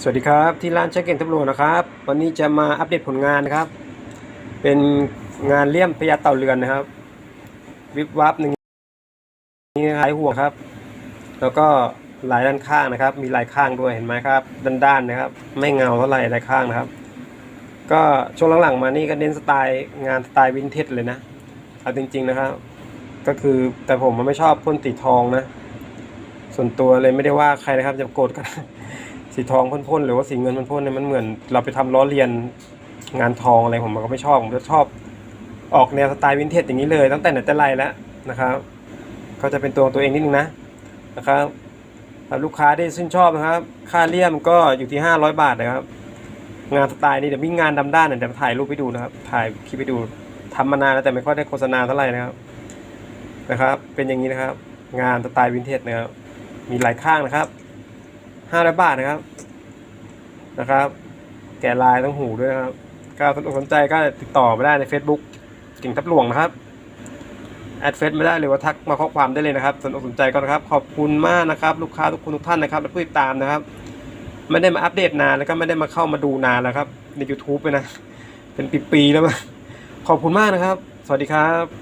สวัสดีครับ ที่ร้านเช็คเก่งตำรวจนะครับ วันนี้จะมาอัปเดตผลงานนะครับ เป็นงานเลี่ยมพญาเต่าเรือนนะครับ วิบวับหนึ่งนี่หายห่วงครับ แล้วก็ลายด้านข้างนะครับ มีลายข้างด้วยเห็นไหมครับ ด้านๆนะครับ ไม่เงาเท่าไหร่ลายข้างนะครับ ก็ช่วงหลังๆมานี่ก็เน้นสไตล์งานสไตล์วินเทจเลยนะเอาจริง ๆนะครับ ก็คือแต่ผมมันไม่ชอบพ่นสีทองนะ ส่วนตัวเลยไม่ได้ว่าใครนะครับจะโกรธกัน สีทองพ่นๆหรือว่าสีเงินพ่นๆเนี่ยมันเหมือน เราไปทำล้อเลียนงานทองอะไรผมมันก็ไม่ชอบผมจะชอบออกแนวสไตล์วินเทจอย่างนี้เลยตั้งแต่ไหนแต่ไรแล้วนะครับก็จะเป็นตัวของตัวเองนิดนึงนะนะครับสำหรับลูกค้าที่ชื่นชอบนะครับ ค่าเลี่ยมก็อยู่ที่ 500 บาทนะครับ งานสไตล์นี้เดี๋ยวมีงานดำด้านเดี๋ยวถ่ายรูปให้ดูนะครับ ถ่ายคลิปให้ดูทำมานานแล้วแต่ไม่ค่อยได้โฆษณาเท่าไหร่นะครับนะครับ เป็นอย่างนี้นะครับ งานสไตล์วินเทจนะครับ มีหลายข้างนะครับ ห้าร้อยบาทนะครับ นะครับ แกะลายต้องหูด้วยนะครับก็สนใจก็ติดต่อมาได้ใน Facebook เก่งทับหลวงนะครับ แอดเฟซไม่ได้หรือว่าทักมาข้อความได้เลยนะครับ สนอกสนใจก็นะครับ ขอบคุณมากนะครับ ลูกค้าทุกคนทุกท่านนะครับและผู้ติดตามนะครับ ไม่ได้มาอัปเดตนานแล้วก็ไม่ได้มาเข้ามาดูนานแล้วครับ ใน YouTube เลยนะ เป็นปีๆแล้วมั้งขอบคุณมากนะครับ สวัสดีครับ